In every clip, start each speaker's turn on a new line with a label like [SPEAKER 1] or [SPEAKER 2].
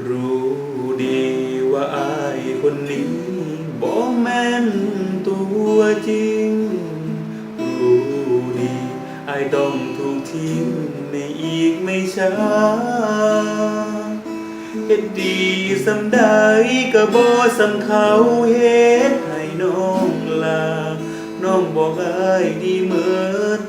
[SPEAKER 1] รู้ดีว่าอายคนนี้บ่แม่นตัวจริง รู้ดีอายต้องถูกทิ้งในอีกไม่ช้าเฮ็ดดีสำใดก็บ่สำเขาเฮ็ดให้น้องลา น้องบอกอายดีเหมือน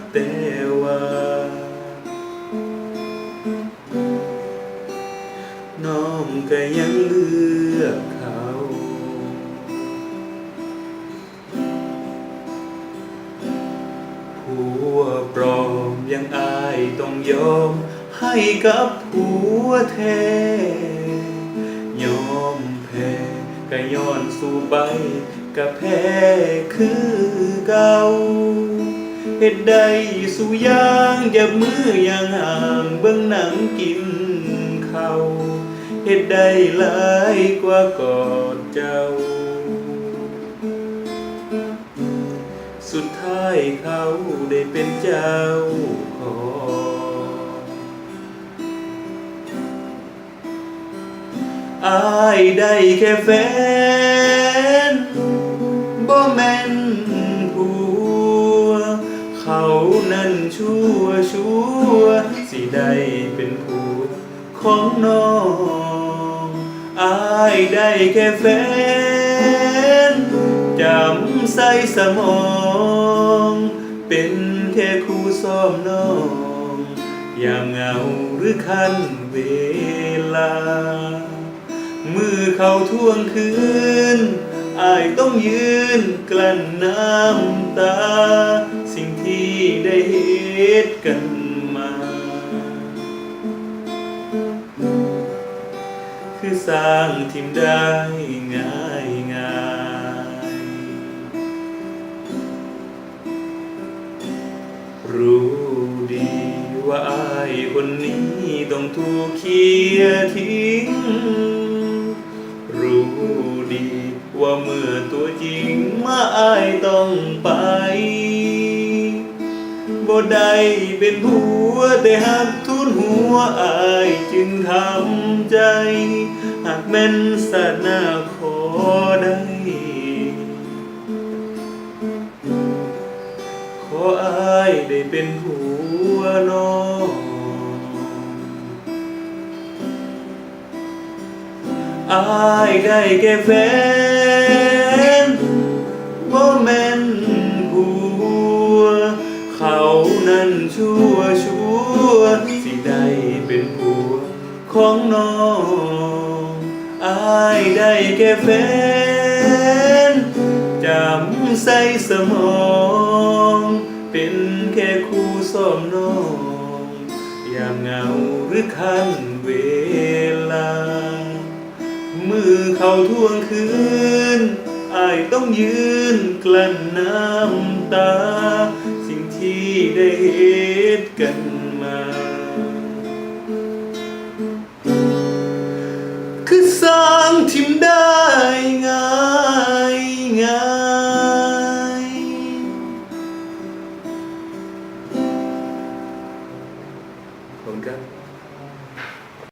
[SPEAKER 1] ปลอมยังอายต้องยอมให้กับผัวแท้ยอมแพ้ก็ย้อนสู่ไปก็แพ้คือเก่าเฮ็ดได้สู่อยางอย่ามืออย่างห่างเบิ่งหนังกินเขาเฮ็ดได้หลายกว่ากอดเจ้า เขาได้เป็นเจ้าของอายได้แค่แฟนบ่แม่นผัว เขานั้นชั่วชั่ว สิได้เป็นผัวของน้องอายได้แค่แฟนจำใส่สมอง เป็นแค่คู่ซ้อมน้องยามเหงาหรือคันเวลา มือเขาท่วงคืนอายต้องยืนกลั้นน้ำตา สิ่งที่ได้เหตุกันมา คือสร้างทิมได้งาย ว่าอายคนนี้ต้องถูกเคียทิ้ง รู้ดีว่าเมื่อตัวจริงมาอายต้องไปบ่ได้เป็นผัวแต่หักทุนหัวอายจึงทำใจ หากแม่นสาดหน้าขอได้ขออายได้เป็นผัวน้อง อายได้แค่แฟนบ่แม่นผัว เขานั้นชั่วชั่วสิได้เป็นผัวของน้องอายได้แค่แฟนจำใส่สมอง เป็นแค่คู่ซ้อมน้องยามเหงาหรือคันเวลา มือเขาทวงคืนไอต้องยืนกลั้นน้ำตา สิ่งที่ได้เหตุกันมา คือสร้างทิมได้ง่ายง่ายขอบคุณครับ